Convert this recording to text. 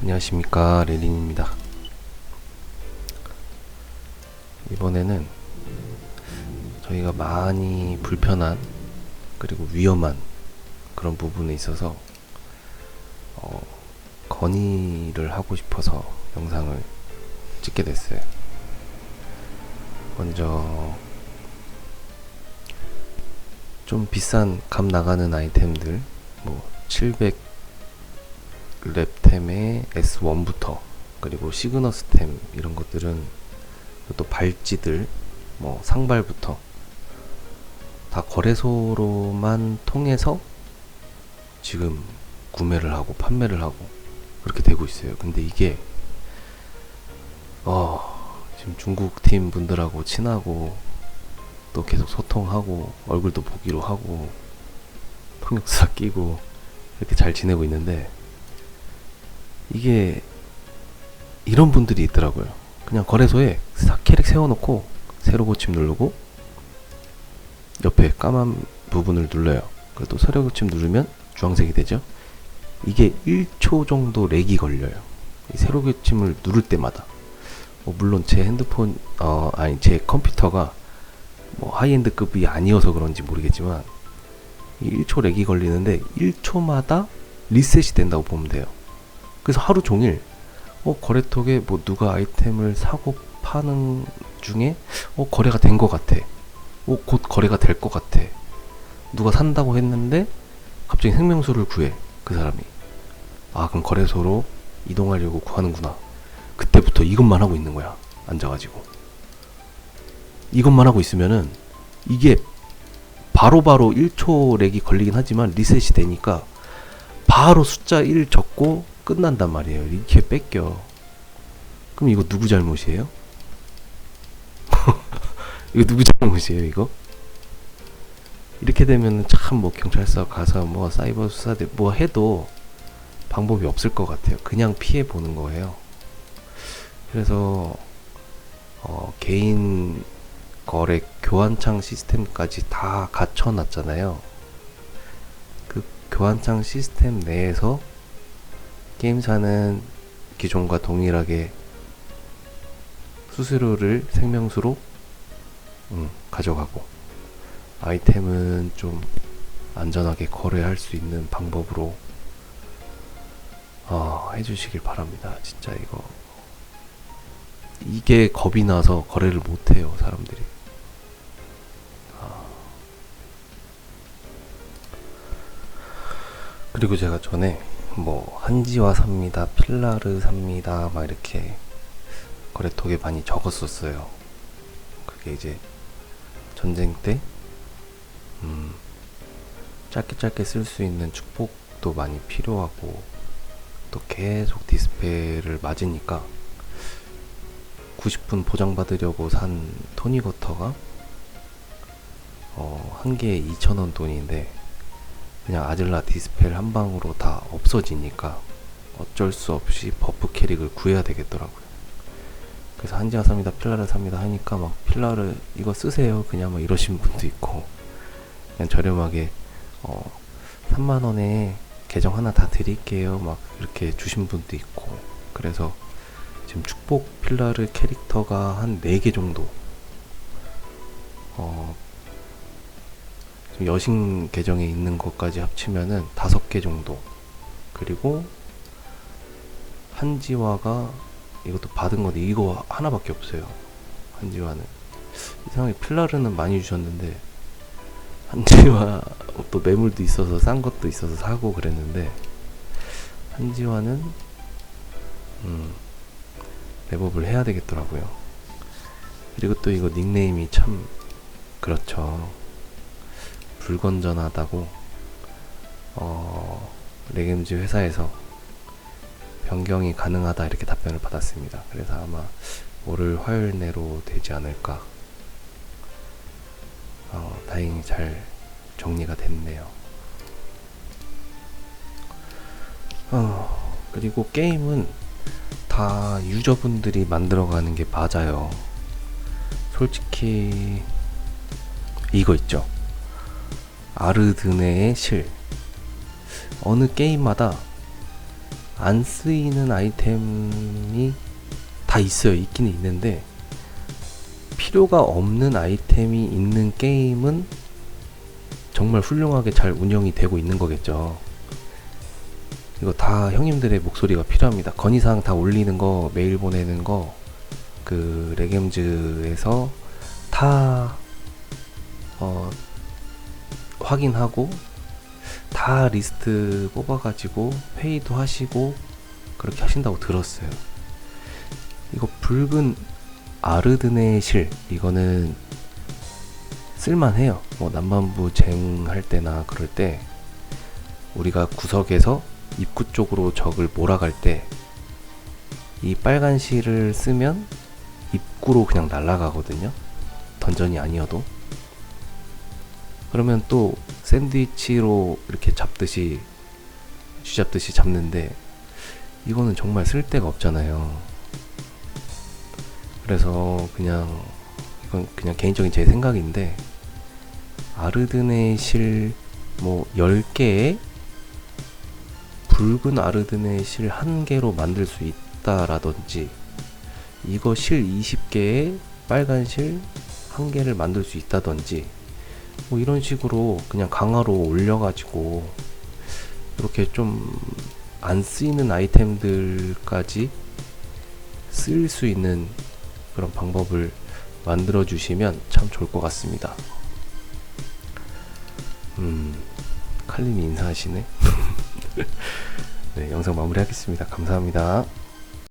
안녕하십니까 레린입니다. 이번에는 저희가 많이 불편한 그리고 위험한 그런 부분에 있어서 어, 건의를 하고 싶어서 영상을 찍게 됐어요. 먼저 좀 비싼 값 나가는 아이템들 뭐700 랩템의 S1부터 그리고 시그너스템 이런 것들은 또 발찌들 뭐 상발부터 다 거래소로만 통해서 지금 구매를 하고 판매를 하고 그렇게 되고 있어요. 근데 이게 어 지금 중국 팀 분들하고 친하고 또 계속 소통하고 얼굴도 보기로 하고 통역사 끼고 이렇게 잘 지내고 있는데 이게 이런 분들이 있더라고요. 그냥 거래소에 싹 캐릭 세워놓고 새로 고침 누르고 옆에 까만 부분을 눌러요. 또 새로 고침 누르면 주황색이 되죠. 이게 1초 정도 렉이 걸려요. 이 새로 고침을 누를 때마다. 뭐 물론 제 핸드폰 어 아니 제 컴퓨터가 뭐 하이엔드급이 아니어서 그런지 모르겠지만 이 1초 렉이 걸리는데 1초마다 리셋이 된다고 보면 돼요. 그래서 하루 종일 어 거래톡에 뭐 누가 아이템을 사고 파는 중에 어 거래가 된 것 같아. 어 곧 거래가 될 것 같아. 누가 산다고 했는데 갑자기 생명수를 구해 그 사람이. 아 그럼 거래소로 이동하려고 구하는구나. 그때부터 이것만 하고 있는 거야. 앉아가지고. 이것만 하고 있으면은 이게 바로바로 1초 렉이 걸리긴 하지만 리셋이 되니까 바로 숫자 1 적고 끝난단 말이에요. 이렇게 뺏겨. 그럼 이거 누구 잘못이에요? 이거 누구 잘못이에요, 이거? 이렇게 되면 참 뭐 경찰서 가서 뭐 사이버 수사대 뭐 해도 방법이 없을 것 같아요. 그냥 피해 보는 거예요. 그래서 어, 개인 거래 교환창 시스템까지 다 갖춰 놨잖아요. 그 교환창 시스템 내에서 게임사는 기존과 동일하게 수수료를 생명수로 음, 가져가고 아이템은 좀 안전하게 거래할 수 있는 방법으로 어, 해주시길 바랍니다. 진짜 이거 이게 겁이 나서 거래를 못해요 사람들이. 아. 그리고 제가 전에 뭐 한지와 삽니다, 필라르 삽니다, 막 이렇게 거래톡에 많이 적었었어요. 그게 이제 전쟁 때 음, 짧게 짧게 쓸 수 있는 축복도 많이 필요하고 또 계속 디스펠을 맞으니까 90분 보장받으려고 산 토니버터가 어, 한 개에 2,000원 돈인데 그냥 아질라 디스펠 한 방으로 다 없어지니까 어쩔 수 없이 버프 캐릭을 구해야 되겠더라고요. 그래서 한지가 삽니다, 필라를 삽니다 하니까 막 필라를 이거 쓰세요 그냥 막 이러신 분도 있고 그냥 저렴하게 어 3만 원에 계정 하나 다 드릴게요 막 이렇게 주신 분도 있고 그래서 지금 축복 필라르 캐릭터가 한 4개 정도 어 여신 계정에 있는 것까지 합치면은 5개 정도 그리고 한지화가 이것도 받은 건데 이거 하나밖에 없어요 한지화는 이상하게 필라르는 많이 주셨는데 한지화 또 매물도 있어서 싼 것도 있어서 사고 그랬는데 한지화는 음 랩업을 해야 되겠더라고요. 그리고 또 이거 닉네임이 참 그렇죠. 불건전하다고 어 레겜즈 회사에서 변경이 가능하다 이렇게 답변을 받았습니다. 그래서 아마 월요일 화요일 내로 되지 않을까. 어, 다행히 잘 정리가 됐네요. 어, 그리고 게임은 다 유저분들이 만들어가는 게 맞아요. 솔직히 이거 있죠. 아르드네의 실. 어느 게임마다 안 쓰이는 아이템이 다 있어요. 있기는 있는데 필요가 없는 아이템이 있는 게임은 정말 훌륭하게 잘 운영이 되고 있는 거겠죠. 이거 다 형님들의 목소리가 필요합니다. 건의사항 다 올리는 거, 메일 보내는 거, 그 레겜즈에서 다 어, 확인하고 다 리스트 뽑아가지고 회의도 하시고 그렇게 하신다고 들었어요. 이거 붉은 아르드네 실 이거는 쓸만해요. 뭐 남반부 쟁할 때나 그럴 때 우리가 구석에서 입구 쪽으로 적을 몰아갈 때 이 빨간 실을 쓰면 입구로 그냥 날아가거든요. 던전이 아니어도. 그러면 또 샌드위치로 이렇게 잡듯이 쥐잡듯이 잡는데 이거는 정말 쓸데가 없잖아요. 그래서 그냥 이건 그냥 개인적인 제 생각인데 아르드네 실뭐 10개에 붉은 아르드네 실한 개로 만들 수 있다라든지 이거 실 20개에 빨간 실한 개를 만들 수 있다든지 뭐 이런 식으로 그냥 강화로 올려가지고 이렇게 좀 안 쓰이는 아이템들까지 쓸 수 있는 그런 방법을 만들어 주시면 참 좋을 것 같습니다. 음, 칼림이 인사하시네. 네, 영상 마무리하겠습니다. 감사합니다.